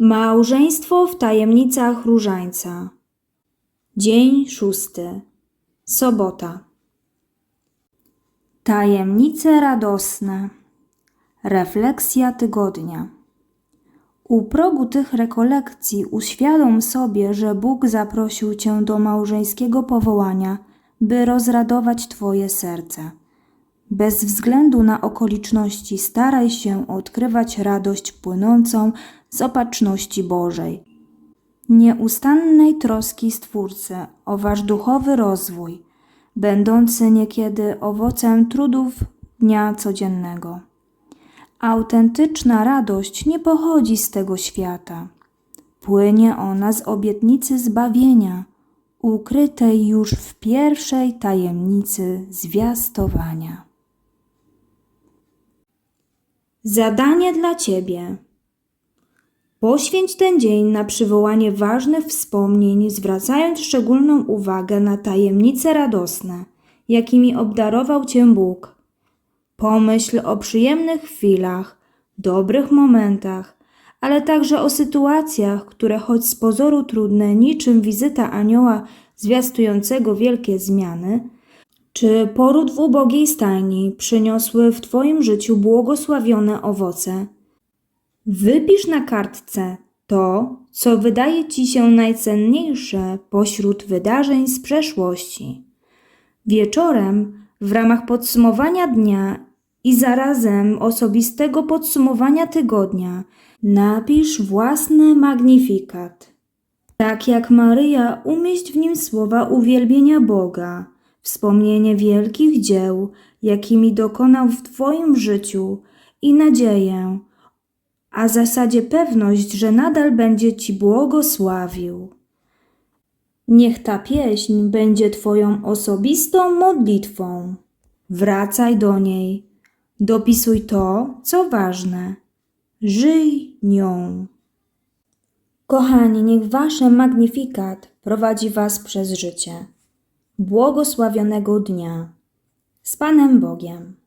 Małżeństwo w tajemnicach różańca. Dzień szósty. Sobota. Tajemnice radosne. Refleksja tygodnia. U progu tych rekolekcji uświadom sobie, że Bóg zaprosił Cię do małżeńskiego powołania, by rozradować Twoje serce. Bez względu na okoliczności staraj się odkrywać radość płynącą z opatrzności Bożej. Nieustannej troski Stwórcy o Wasz duchowy rozwój, będący niekiedy owocem trudów dnia codziennego. Autentyczna radość nie pochodzi z tego świata. Płynie ona z obietnicy zbawienia, ukrytej już w pierwszej tajemnicy zwiastowania. Zadanie dla Ciebie. Poświęć ten dzień na przywołanie ważnych wspomnień, zwracając szczególną uwagę na tajemnice radosne, jakimi obdarował Cię Bóg. Pomyśl o przyjemnych chwilach, dobrych momentach, ale także o sytuacjach, które choć z pozoru trudne, niczym wizyta anioła zwiastującego wielkie zmiany, czy poród w ubogiej stajni przyniosły w Twoim życiu błogosławione owoce. Wypisz na kartce to, co wydaje Ci się najcenniejsze pośród wydarzeń z przeszłości. Wieczorem, w ramach podsumowania dnia i zarazem osobistego podsumowania tygodnia, napisz własny magnifikat. Tak jak Maryja, umieść w nim słowa uwielbienia Boga, wspomnienie wielkich dzieł, jakimi dokonał w Twoim życiu i nadzieję, a zasadzie pewność, że nadal będzie Ci błogosławił. Niech ta pieśń będzie Twoją osobistą modlitwą. Wracaj do niej. Dopisuj to, co ważne. Żyj nią. Kochani, niech Wasze magnifikat prowadzi Was przez życie. Błogosławionego dnia. Z Panem Bogiem.